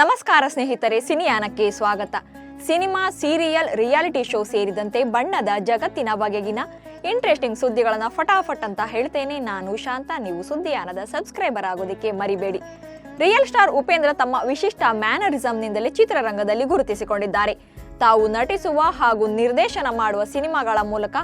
ನಮಸ್ಕಾರ ಸ್ನೇಹಿತರೆ, ಸಿನಿಯಾನಕ್ಕೆ ಸ್ವಾಗತ. ಸಿನಿಮಾ, ಸೀರಿಯಲ್, ರಿಯಾಲಿಟಿ ಶೋ ಸೇರಿದಂತೆ ಬಣ್ಣದ ಜಗತ್ತಿನ ಬಗೆಗಿನ ಇಂಟ್ರೆಸ್ಟಿಂಗ್ ಸುದ್ದಿಗಳನ್ನು ಫಟಾಫಟ್ ಅಂತ ಹೇಳ್ತೇನೆ. ನಾನು ಶಾಂತ, ನೀವು ಸುದ್ದಿಯಾನದ ಸಬ್ಸ್ಕ್ರೈಬರ್ ಆಗೋದಕ್ಕೆ ಮರಿಬೇಡಿ. ರಿಯಲ್ ಸ್ಟಾರ್ ಉಪೇಂದ್ರ ತಮ್ಮ ವಿಶಿಷ್ಟ ಮ್ಯಾನರಿಸಂನಿಂದಲೇ ಚಿತ್ರರಂಗದಲ್ಲಿ ಗುರುತಿಸಿಕೊಂಡಿದ್ದಾರೆ. ತಾವು ನಟಿಸುವ ಹಾಗೂ ನಿರ್ದೇಶನ ಮಾಡುವ ಸಿನಿಮಾಗಳ ಮೂಲಕ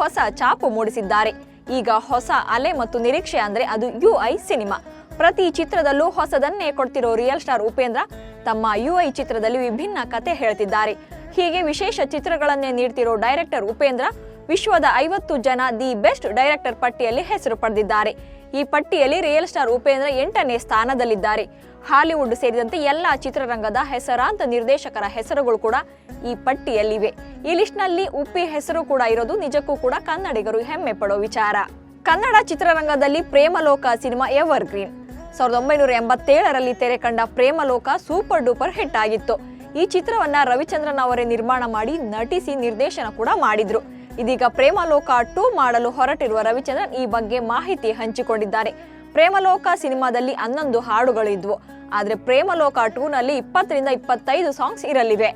ಹೊಸ ಛಾಪು ಮೂಡಿಸಿದ್ದಾರೆ. ಈಗ ಹೊಸ ಅಲೆ ಮತ್ತು ನಿರೀಕ್ಷೆ ಅಂದ್ರೆ ಅದು ಯು ಐ ಸಿನಿಮಾ. ಪ್ರತಿ ಚಿತ್ರದಲ್ಲೂ ಹೊಸದನ್ನೇ ಕೊಡ್ತಿರೋ ರಿಯಲ್ ಸ್ಟಾರ್ ಉಪೇಂದ್ರ ತಮ್ಮ ಯು ಐ ಚಿತ್ರದಲ್ಲಿ ವಿಭಿನ್ನ ಕತೆ ಹೇಳ್ತಿದ್ದಾರೆ. ಹೀಗೆ ವಿಶೇಷ ಚಿತ್ರಗಳನ್ನೇ ನೀಡ್ತಿರೋ ಡೈರೆಕ್ಟರ್ ಉಪೇಂದ್ರ ವಿಶ್ವದ ಐವತ್ತು ಜನ ದಿ ಬೆಸ್ಟ್ ಡೈರೆಕ್ಟರ್ ಪಟ್ಟಿಯಲ್ಲಿ ಹೆಸರು ಪಡೆದಿದ್ದಾರೆ. ಈ ಪಟ್ಟಿಯಲ್ಲಿ ರಿಯಲ್ ಸ್ಟಾರ್ ಉಪೇಂದ್ರ ಎಂಟನೇ ಸ್ಥಾನದಲ್ಲಿದ್ದಾರೆ. ಹಾಲಿವುಡ್ ಸೇರಿದಂತೆ ಎಲ್ಲ ಚಿತ್ರರಂಗದ ಹೆಸರಾಂತ ನಿರ್ದೇಶಕರ ಹೆಸರುಗಳು ಕೂಡ ಈ ಪಟ್ಟಿಯಲ್ಲಿವೆ. ಈ ಲಿಸ್ಟ್ನಲ್ಲಿ ಉಪ್ಪಿ ಹೆಸರು ಕೂಡ ಇರೋದು ನಿಜಕ್ಕೂ ಕೂಡ ಕನ್ನಡಿಗರು ಹೆಮ್ಮೆ ಪಡೋ ವಿಚಾರ. ಕನ್ನಡ ಚಿತ್ರರಂಗದಲ್ಲಿ ಪ್ರೇಮಲೋಕ ಸಿನಿಮಾ ಎವರ್ ಗ್ರೀನ್ ಸಾವಿರದ ಒಂಬೈನೂರ ಎಂಬತ್ತೇಳರಲ್ಲಿ ತೆರೆ ಕಂಡ ಪ್ರೇಮಲೋಕ ಸೂಪರ್ ಡೂಪರ್ ಹಿಟ್ ಆಗಿತ್ತು. ಈ ಚಿತ್ರವನ್ನ ರವಿಚಂದ್ರನ್ ಅವರೇ ನಿರ್ಮಾಣ ಮಾಡಿ ನಟಿಸಿ ನಿರ್ದೇಶನ ಕೂಡ ಮಾಡಿದ್ರು. ಇದೀಗ ಪ್ರೇಮಲೋಕ ಟೂ ಮಾಡಲು ಹೊರಟಿರುವ ರವಿಚಂದ್ರನ್ ಈ ಬಗ್ಗೆ ಮಾಹಿತಿ ಹಂಚಿಕೊಂಡಿದ್ದಾರೆ. ಪ್ರೇಮಲೋಕ ಸಿನಿಮಾದಲ್ಲಿ ಹನ್ನೊಂದು ಹಾಡುಗಳು ಇದ್ವು. ಆದ್ರೆ ಪ್ರೇಮಲೋಕ ಟೂ ನಲ್ಲಿ ಇಪ್ಪತ್ತರಿಂದ ಇಪ್ಪತ್ತೈದು ಸಾಂಗ್ಸ್ ಇರಲಿವೆ.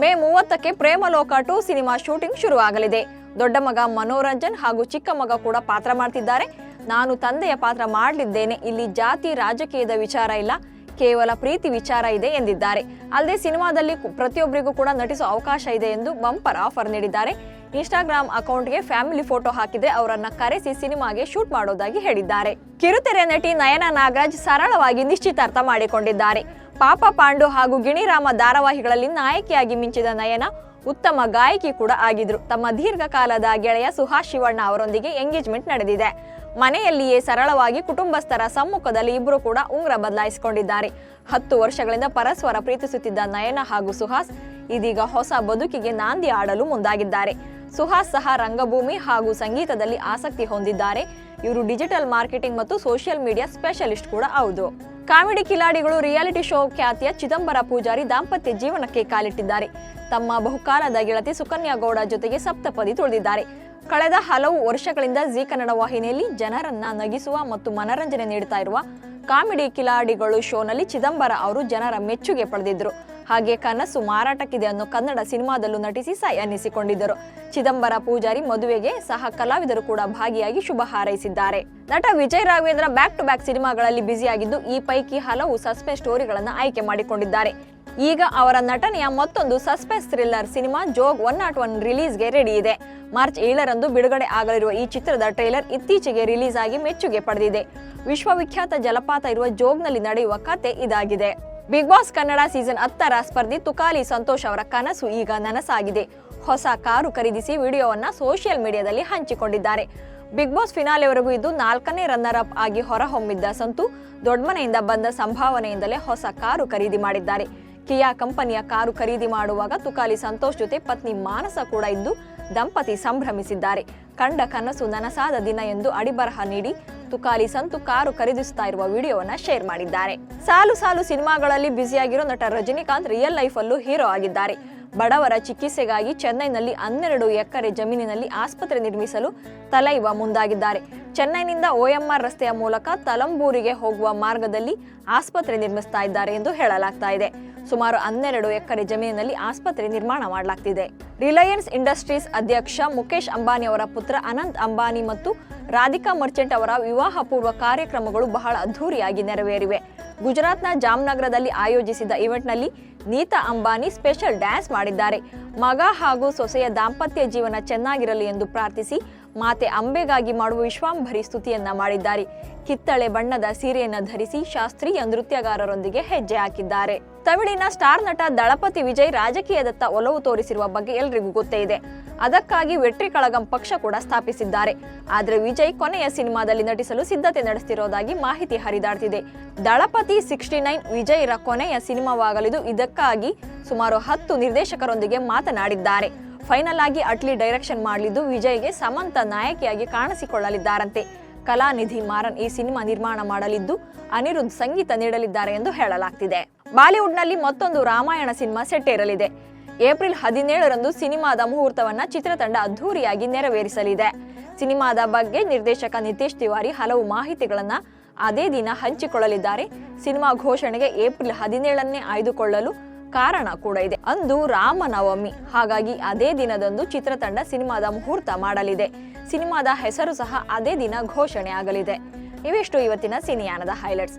ಮೇ ಮೂವತ್ತಕ್ಕೆ ಪ್ರೇಮಲೋಕ ಟೂ ಸಿನಿಮಾ ಶೂಟಿಂಗ್ ಶುರುವಾಗಲಿದೆ. ದೊಡ್ಡ ಮಗ ಮನೋರಂಜನ್ ಹಾಗೂ ಚಿಕ್ಕ ಮಗ ಕೂಡ ಪಾತ್ರ ಮಾಡ್ತಿದ್ದಾರೆ. ನಾನು ತಂದೆಯ ಪಾತ್ರ ಮಾಡಲಿದ್ದೇನೆ. ಇಲ್ಲಿ ಜಾತಿ, ರಾಜಕೀಯದ ವಿಚಾರ ಇಲ್ಲ. ಕೇವಲ ಪ್ರೀತಿ ವಿಚಾರ ಇದೆ ಎಂದಿದ್ದಾರೆ. ಅಲ್ಲದೆ ಸಿನಿಮಾದಲ್ಲಿ ಪ್ರತಿಯೊಬ್ಬರಿಗೂ ಕೂಡ ನಟಿಸುವ ಅವಕಾಶ ಇದೆ ಎಂದು ಬಂಪರ್ ಆಫರ್ ನೀಡಿದ್ದಾರೆ. ಇನ್ಸ್ಟಾಗ್ರಾಮ್ ಅಕೌಂಟ್ಗೆ ಫ್ಯಾಮಿಲಿ ಫೋಟೋ ಹಾಕಿದ್ರೆ ಅವರನ್ನ ಕರೆಸಿ ಸಿನಿಮಾಗೆ ಶೂಟ್ ಮಾಡೋದಾಗಿ ಹೇಳಿದ್ದಾರೆ. ಕಿರುತೆರೆ ನಟಿ ನಯನ ನಾಗರಾಜ್ ಸರಳವಾಗಿ ನಿಶ್ಚಿತಾರ್ಥ ಮಾಡಿಕೊಂಡಿದ್ದಾರೆ. ಪಾಪ ಪಾಂಡು ಹಾಗೂ ಗಿಣಿರಾಮ ಧಾರಾವಾಹಿಗಳಲ್ಲಿ ನಾಯಕಿಯಾಗಿ ಮಿಂಚಿದ ನಯನ ಉತ್ತಮ ಗಾಯಕಿ ಕೂಡ ಆಗಿದ್ರು. ತಮ್ಮ ದೀರ್ಘಕಾಲದ ಗೆಳೆಯ ಸುಹಾಸ್ ಶಿವಣ್ಣ ಅವರೊಂದಿಗೆ ಎಂಗೇಜ್ಮೆಂಟ್ ನಡೆದಿದೆ. ಮನೆಯಲ್ಲಿಯೇ ಸರಳವಾಗಿ ಕುಟುಂಬಸ್ಥರ ಸಮ್ಮುಖದಲ್ಲಿ ಇಬ್ಬರು ಕೂಡ ಉಂಗ್ರ ಬದಲಾಯಿಸಿಕೊಂಡಿದ್ದಾರೆ. ಹತ್ತು ವರ್ಷಗಳಿಂದ ಪರಸ್ಪರ ಪ್ರೀತಿಸುತ್ತಿದ್ದ ನಯನ ಹಾಗೂ ಸುಹಾಸ್ ಇದೀಗ ಹೊಸ ಬದುಕಿಗೆ ನಾಂದಿ ಆಡಲು ಮುಂದಾಗಿದ್ದಾರೆ. ಸುಹಾಸ್ ಸಹ ರಂಗಭೂಮಿ ಹಾಗೂ ಸಂಗೀತದಲ್ಲಿ ಆಸಕ್ತಿ ಹೊಂದಿದ್ದಾರೆ. ಇವರು ಡಿಜಿಟಲ್ ಮಾರ್ಕೆಟಿಂಗ್ ಮತ್ತು ಸೋಷಿಯಲ್ ಮೀಡಿಯಾ ಸ್ಪೆಷಲಿಸ್ಟ್ ಕೂಡ ಹೌದು. ಕಾಮಿಡಿ ಕಿಲಾಡಿಗಳು ರಿಯಾಲಿಟಿ ಶೋ ಖ್ಯಾತಿಯ ಚಿದಂಬರ ಪೂಜಾರಿ ದಾಂಪತ್ಯ ಜೀವನಕ್ಕೆ ಕಾಲಿಟ್ಟಿದ್ದಾರೆ. ತಮ್ಮ ಬಹುಕಾಲದ ಗೆಳತಿ ಸುಕನ್ಯಾ ಗೌಡ ಜೊತೆಗೆ ಸಪ್ತಪದಿ ತುಳಿದಿದ್ದಾರೆ. ಕಳೆದ ಹಲವು ವರ್ಷಗಳಿಂದ ಜಿ ಕನ್ನಡ ವಾಹಿನಿಯಲ್ಲಿ ಜನರನ್ನ ನಗಿಸುವ ಮತ್ತು ಮನರಂಜನೆ ನೀಡುತ್ತಾ ಇರುವ ಕಾಮಿಡಿ ಕಿಲಾಡಿಗಳು ಶೋನಲ್ಲಿ ಚಿದಂಬರ ಅವರು ಜನರ ಮೆಚ್ಚುಗೆ ಪಡೆದಿದ್ರು ಹಾಗೆ ಕನಸು ಮಾರಾಟಕ್ಕಿದೆ ಅನ್ನೋ ಕನ್ನಡ ಸಿನಿಮಾದಲ್ಲೂ ನಟಿಸಿ ಸೈ ಅನ್ನಿಸಿಕೊಂಡಿದ್ದರು. ಚಿದಂಬರ ಪೂಜಾರಿ ಮದುವೆಗೆ ಸಹ ಕಲಾವಿದರು ಕೂಡ ಭಾಗಿಯಾಗಿ ಶುಭ ಹಾರೈಸಿದ್ದಾರೆ. ನಟ Vijay Raghavendra back to back ಸಿನಿಮಾಗಳಲ್ಲಿ ಬ್ಯುಸಿಯಾಗಿದ್ದು ಈ ಪೈಕಿ ಹಲವು ಸಸ್ಪೆನ್ಸ್ ಸ್ಟೋರಿಗಳನ್ನು ಆಯ್ಕೆ ಮಾಡಿಕೊಂಡಿದ್ದಾರೆ. ಈಗ ಅವರ ನಟನೆಯ ಮತ್ತೊಂದು suspense thriller cinema Jog one not one ರಿಲೀಸ್ಗೆ ready ಇದೆ. ಮಾರ್ಚ್ ಏಳರಂದು ಬಿಡುಗಡೆ ಆಗಲಿರುವ ಈ ಚಿತ್ರದ ಟ್ರೈಲರ್ ಇತ್ತೀಚೆಗೆ ರಿಲೀಸ್ ಆಗಿ ಮೆಚ್ಚುಗೆ ಪಡೆದಿದೆ. ವಿಶ್ವವಿಖ್ಯಾತ ಜಲಪಾತ ಇರುವ ಜೋಗ್ನಲ್ಲಿ ನಡೆಯುವ ಕತೆ ಇದಾಗಿದೆ. ಬಿಗ್ ಬಾಸ್ ಕನ್ನಡ ಸೀಸನ್ ಹತ್ತರ ಸ್ಪರ್ಧಿ ತುಕಾಲಿ ಸಂತೋಷ್ ಅವರ ಕನಸು ಈಗ ನನಸಾಗಿದೆ. ಹೊಸ ಕಾರು ಖರೀದಿಸಿ ವಿಡಿಯೋವನ್ನು ಸೋಷಿಯಲ್ ಮೀಡಿಯಾದಲ್ಲಿ ಹಂಚಿಕೊಂಡಿದ್ದಾರೆ. ಬಿಗ್ ಬಾಸ್ ಫಿನಾಲೆವರೆಗೂ ಇದ್ದು ನಾಲ್ಕನೇ ರನ್ನರ್ ಅಪ್ ಆಗಿ ಹೊರಹೊಮ್ಮಿದ್ದ ಸಂತು, ದೊಡ್ಡಮನೆಯಿಂದ ಬಂದ ಸಂಭಾವನೆಯಿಂದಲೇ ಹೊಸ ಕಾರು ಖರೀದಿ ಮಾಡಿದ್ದಾರೆ. ಕಿಯಾ ಕಂಪನಿಯ ಕಾರು ಖರೀದಿ ಮಾಡುವಾಗ ತುಕಾಲಿ ಸಂತೋಷ್ ಜೊತೆ ಪತ್ನಿ ಮಾನಸ ಕೂಡ ಇದ್ದು ದಂಪತಿ ಸಂಭ್ರಮಿಸಿದ್ದಾರೆ. ಕಂಡ ಕನಸು ನನಸಾದ ದಿನ ಎಂದು ಅಡಿಬರಹ ನೀಡಿ ತುಕಾಲಿ ಸಂತು ಕಾರು ಖರೀದಿಸುತ್ತಾ ಇರುವ ವಿಡಿಯೋವನ್ನ ಶೇರ್ ಮಾಡಿದ್ದಾರೆ. ಸಾಲು ಸಾಲು ಸಿನಿಮಾಗಳಲ್ಲಿ ಬ್ಯುಸಿಯಾಗಿರೋ ನಟ ರಜನಿಕಾಂತ್ ರಿಯಲ್ ಲೈಫ್ ಅಲ್ಲೂ ಹೀರೋ ಆಗಿದ್ದಾರೆ. ಬಡವರ ಚಿಕಿತ್ಸೆಗಾಗಿ ಚೆನ್ನೈನಲ್ಲಿ ಹನ್ನೆರಡು ಎಕರೆ ಜಮೀನಿನಲ್ಲಿ ಆಸ್ಪತ್ರೆ ನಿರ್ಮಿಸಲು ತಲೈವ ಮುಂದಾಗಿದ್ದಾರೆ. ಚೆನ್ನೈನಿಂದ ಓಎಂಆರ್ ರಸ್ತೆಯ ಮೂಲಕ ತಲಂಬೂರಿಗೆ ಹೋಗುವ ಮಾರ್ಗದಲ್ಲಿ ಆಸ್ಪತ್ರೆ ನಿರ್ಮಿಸ್ತಾ ಇದ್ದಾರೆ ಎಂದು ಹೇಳಲಾಗ್ತಾ ಇದೆ. ಸುಮಾರು ಹನ್ನೆರಡು ಎಕರೆ ಜಮೀನಿನಲ್ಲಿ ಆಸ್ಪತ್ರೆ ನಿರ್ಮಾಣ ಮಾಡಲಾಗ್ತಿದೆ. ರಿಲಯನ್ಸ್ ಇಂಡಸ್ಟ್ರೀಸ್ ಅಧ್ಯಕ್ಷ ಮುಖೇಶ್ ಅಂಬಾನಿ ಅವರ ಪುತ್ರ ಅನಂತ್ ಅಂಬಾನಿ ಮತ್ತು ರಾಧಿಕಾ ಮರ್ಚೆಂಟ್ ಅವರ ವಿವಾಹ ಪೂರ್ವ ಕಾರ್ಯಕ್ರಮಗಳು ಬಹಳ ಅದ್ಧೂರಿಯಾಗಿ ನೆರವೇರಿವೆ. ಗುಜರಾತ್ನ ಜಾಮ್ನಗರದಲ್ಲಿ ಆಯೋಜಿಸಿದ ಇವೆಂಟ್ನಲ್ಲಿ ನೀತಾ ಅಂಬಾನಿ ಸ್ಪೆಷಲ್ ಡ್ಯಾನ್ಸ್ ಮಾಡಿದ್ದಾರೆ. ಮಗ ಹಾಗೂ ಸೊಸೆಯ ದಾಂಪತ್ಯ ಜೀವನ ಚೆನ್ನಾಗಿರಲಿ ಎಂದು ಪ್ರಾರ್ಥಿಸಿ ಮಾತೆ ಅಂಬೆಗಾಗಿ ಮಾಡುವ ವಿಶ್ವಾಂಭರಿ ಸ್ತುತಿಯನ್ನ ಮಾಡಿದ್ದಾರೆ. ಕಿತ್ತಳೆ ಬಣ್ಣದ ಸೀರೆಯನ್ನು ಧರಿಸಿ ಶಾಸ್ತ್ರೀಯ ನೃತ್ಯಗಾರರೊಂದಿಗೆ ಹೆಜ್ಜೆ ಹಾಕಿದ್ದಾರೆ. ತಮಿಳಿನ ಸ್ಟಾರ್ ನಟ ದಳಪತಿ ವಿಜಯ್ ರಾಜಕೀಯದತ್ತ ಒಲವು ತೋರಿಸಿರುವ ಬಗ್ಗೆ ಎಲ್ರಿಗೂ ಗೊತ್ತೇ ಇದೆ. ಅದಕ್ಕಾಗಿ ವೆಟ್ರಿ ಕಳಗಂ ಪಕ್ಷ ಕೂಡ ಸ್ಥಾಪಿಸಿದ್ದಾರೆ. ಆದರೆ ವಿಜಯ್ ಕೊನೆಯ ಸಿನಿಮಾದಲ್ಲಿ ನಟಿಸಲು ಸಿದ್ಧತೆ ನಡೆಸ್ತಿರೋದಾಗಿ ಮಾಹಿತಿ ಹರಿದಾಡ್ತಿದೆ. ದಳಪತಿ ಸಿಕ್ಸ್ಟಿ ನೈನ್ ವಿಜಯ್ರ ಕೊನೆಯ ಸಿನಿಮಾವಾಗಲಿದ್ದು ಇದಕ್ಕಾಗಿ ಸುಮಾರು ಹತ್ತು ನಿರ್ದೇಶಕರೊಂದಿಗೆ ಮಾತನಾಡಿದ್ದಾರೆ. ಫೈನಲ್ ಆಗಿ ಅಟ್ಲಿ ಡೈರೆಕ್ಷನ್ ಮಾಡಲಿದ್ದು ವಿಜಯ್ಗೆ ಸಮಂತ ನಾಯಕಿಯಾಗಿ ಕಾಣಿಸಿಕೊಳ್ಳಲಿದ್ದಾರಂತೆ. ಕಲಾನಿಧಿ ಮಾರನ್ ಈ ಸಿನಿಮಾ ನಿರ್ಮಾಣ ಮಾಡಲಿದ್ದು ಅನಿರುದ್ಧ್ ಸಂಗೀತ ನೀಡಲಿದ್ದಾರೆ ಎಂದು ಹೇಳಲಾಗ್ತಿದೆ. ಬಾಲಿವುಡ್ನಲ್ಲಿ ಮತ್ತೊಂದು ರಾಮಾಯಣ ಸಿನಿಮಾ ಸೆಟ್ಟೇರಲಿದೆ ಏಪ್ರಿಲ್ ಹದಿನೇಳರಂದು ಸಿನಿಮಾದ ಮುಹೂರ್ತವನ್ನ ಚಿತ್ರತಂಡ ಅದ್ಧೂರಿಯಾಗಿ ನೆರವೇರಿಸಲಿದೆ. ಸಿನಿಮಾದ ಬಗ್ಗೆ ನಿರ್ದೇಶಕ ನಿತೇಶ್ ತಿವಾರಿ ಹಲವು ಮಾಹಿತಿಗಳನ್ನ ಅದೇ ದಿನ ಹಂಚಿಕೊಳ್ಳಲಿದ್ದಾರೆ. ಸಿನಿಮಾ ಘೋಷಣೆಗೆ ಏಪ್ರಿಲ್ ಹದಿನೇಳನ್ನೇ ಆಯ್ದುಕೊಳ್ಳಲು ಕಾರಣ ಕೂಡ ಇದೆ. ಅಂದು ರಾಮನವಮಿ. ಹಾಗಾಗಿ ಅದೇ ದಿನದಂದು ಚಿತ್ರತಂಡ ಸಿನಿಮಾದ ಮುಹೂರ್ತ ಮಾಡಲಿದೆ. ಸಿನಿಮಾದ ಹೆಸರು ಸಹ ಅದೇ ದಿನ ಘೋಷಣೆ ಆಗಲಿದೆ. ಇವೆಷ್ಟು ಇವತ್ತಿನ ಸಿನಿಯಾನದ ಹೈಲೈಟ್ಸ್.